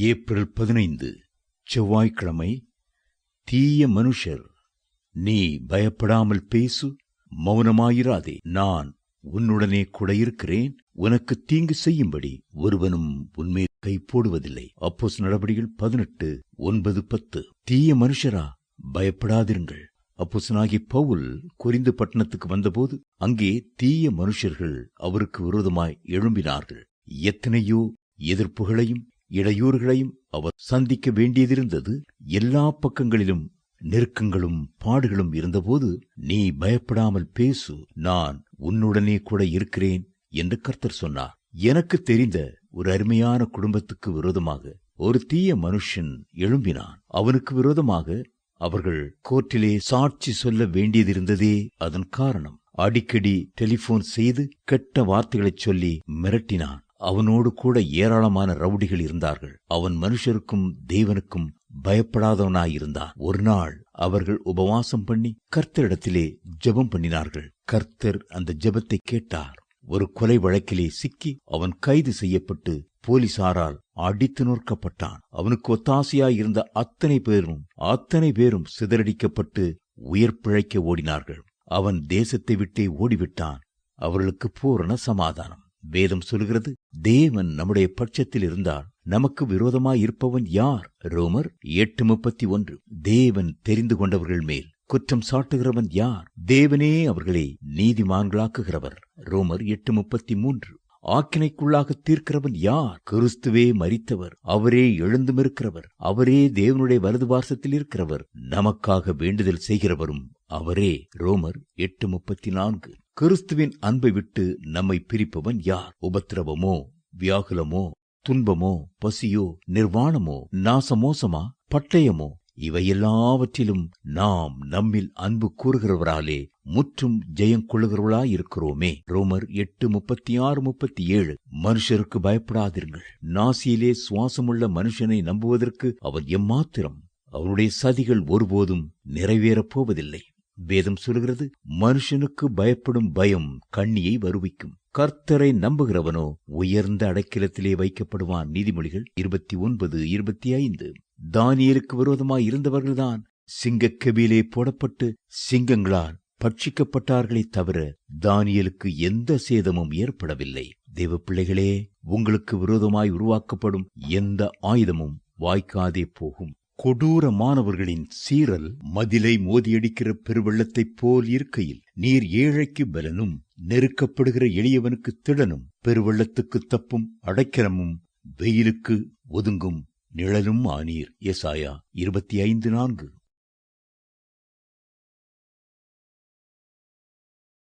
April பதினைந்து செவ்வாய்க்கிழமை தீய மனுஷர் நீ பயப்படாமல் பேசு மௌனமாயிராதே. நான் உன்னுடனே கூட இருக்கிறேன். உனக்கு தீங்கு செய்யும்படி ஒருவனும் உன்மேல் கை போடுவதில்லை. அப்போஸ் நடபடிகள் பதினெட்டு ஒன்பது பத்து. தீய மனுஷரா பயப்படாதிருங்கள். அப்போசனாகி பவுல் குறிந்து பட்டணத்துக்கு வந்தபோது அங்கே தீய மனுஷர்கள் அவருக்கு விரோதமாய் எழும்பினார்கள். எத்தனையோ எதிர்ப்புகளையும் இடையூறுகளையும் அவர் சந்திக்க வேண்டியதிருந்தது. எல்லா பக்கங்களிலும் நெருக்கங்களும் பாடுகளும் இருந்தபோது நீ பயப்படாமல் பேசு நான் உன்னுடனே கூட இருக்கிறேன் என்று கர்த்தர் சொன்னார். எனக்கு தெரிந்த ஒரு அருமையான குடும்பத்துக்கு விரோதமாக ஒரு தீய மனுஷன் எழும்பினான். அவனுக்கு விரோதமாக அவர்கள் கோர்ட்டிலே சாட்சி சொல்ல வேண்டியதிருந்ததே அதன் காரணம். அடிக்கடி டெலிபோன் செய்து கெட்ட வார்த்தைகளைச் சொல்லி மிரட்டினான். அவனோடு கூட ஏராளமான ரவுடிகள் இருந்தார்கள். அவன் மனுஷருக்கும் தேவனுக்கும் பயப்படாதவனாயிருந்தான். ஒரு நாள் அவர்கள் உபவாசம் பண்ணி கர்த்தரிடத்திலே ஜெபம் பண்ணினார்கள். கர்த்தர் அந்த ஜெபத்தை கேட்டார். ஒரு கொலை வழக்கிலே சிக்கி அவன் கைது செய்யப்பட்டு போலீசாரால் அடித்து நொறுக்கப்பட்டான். அவனுக்கு ஒத்தாசையாய் இருந்த அத்தனை பேரும் அத்தனை பேரும் சிதறடிக்கப்பட்டு உயிர் பிழைக்க ஓடினார்கள். அவன் தேசத்தை விட்டே ஓடிவிட்டான். அவர்களுக்கு பூரண சமாதானம். வேதம் சொல்கிறது தேவன் நம்முடைய பட்சத்தில் இருந்தால் நமக்கு விரோதமாய் இருப்பவன் யார்? ரோமர் எட்டு முப்பத்தி ஒன்று. தேவன் தெரிந்து கொண்டவர்கள் மேல் குற்றம் சாட்டுகிறவன் யார்? தேவனே அவர்களை நீதிமான்களாக்குகிறவர். ரோமர் எட்டு முப்பத்தி மூன்று. ஆக்கினைக்குள்ளாக தீர்க்கிறவன் யார்? கிறிஸ்துவே மரித்தவர். அவரே எழுந்தும் இருக்கிறவர் அவரே தேவனுடைய வலது வாசத்தில் இருக்கிறவர். நமக்காக வேண்டுதல் செய்கிறவரும் அவரே. ரோமர் எட்டு முப்பத்தி நான்கு. கிறிஸ்துவின் அன்பை விட்டு நம்மை பிரிப்பவன் யார்? உபத்திரவமோ வியாகுலமோ துன்பமோ பசியோ நிர்வாணமோ நாசமோசமா பட்டயமோ இவையெல்லாவற்றிலும் நாம் நம்மில் அன்பு கூறுகிறவராலே முற்றும் ஜெயம் கொள்ளுகிறவர்களாயிருக்கிறோமே. ரோமர் எட்டு முப்பத்தி ஆறு முப்பத்தி ஏழு மனுஷருக்கு பயப்படாதீர்கள். நாசியிலே சுவாசமுள்ள மனுஷனை நம்புவதற்கு அவர் எம்மாத்திரம். அவருடைய சதிகள் ஒருபோதும் நிறைவேறப் போவதில்லை. வேதம் சொல்கிறது மனுஷனுக்கு பயப்படும் பயம் கண்ணியை வருவிக்கும். கர்த்தரை நம்புகிறவனோ உயர்ந்த அடைக்கலத்திலே வைக்கப்படுவான். நீதிமொழிகள் இருபத்தி ஒன்பது இருபத்தி ஐந்து. தானியலுக்கு விரோதமாய் இருந்தவர்கள்தான் சிங்கக்கபிலே போடப்பட்டு சிங்கங்களால் பட்சிக்கப்பட்டார்களே தவிர தானியலுக்கு எந்த சேதமும் ஏற்படவில்லை. தேவ பிள்ளைகளே உங்களுக்கு விரோதமாய் உருவாக்கப்படும் எந்த ஆயுதமும் வாய்க்காதே போகும். கொடூரமானவர்களின் சீரல் மதிலை மோதியடிக்கிற பெருவெள்ளத்தைப் போல் இருக்கையில் நீர் ஏழைக்கு பலனும் நெருக்கப்படுகிற எளியவனுக்கு திடனும் பெருவெள்ளத்துக்கு தப்பும் அடைக்கலமும் வெயிலுக்கு ஒதுங்கும் நிழலும் ஆனீர். எசாயா இருபத்தி ஐந்து நான்கு.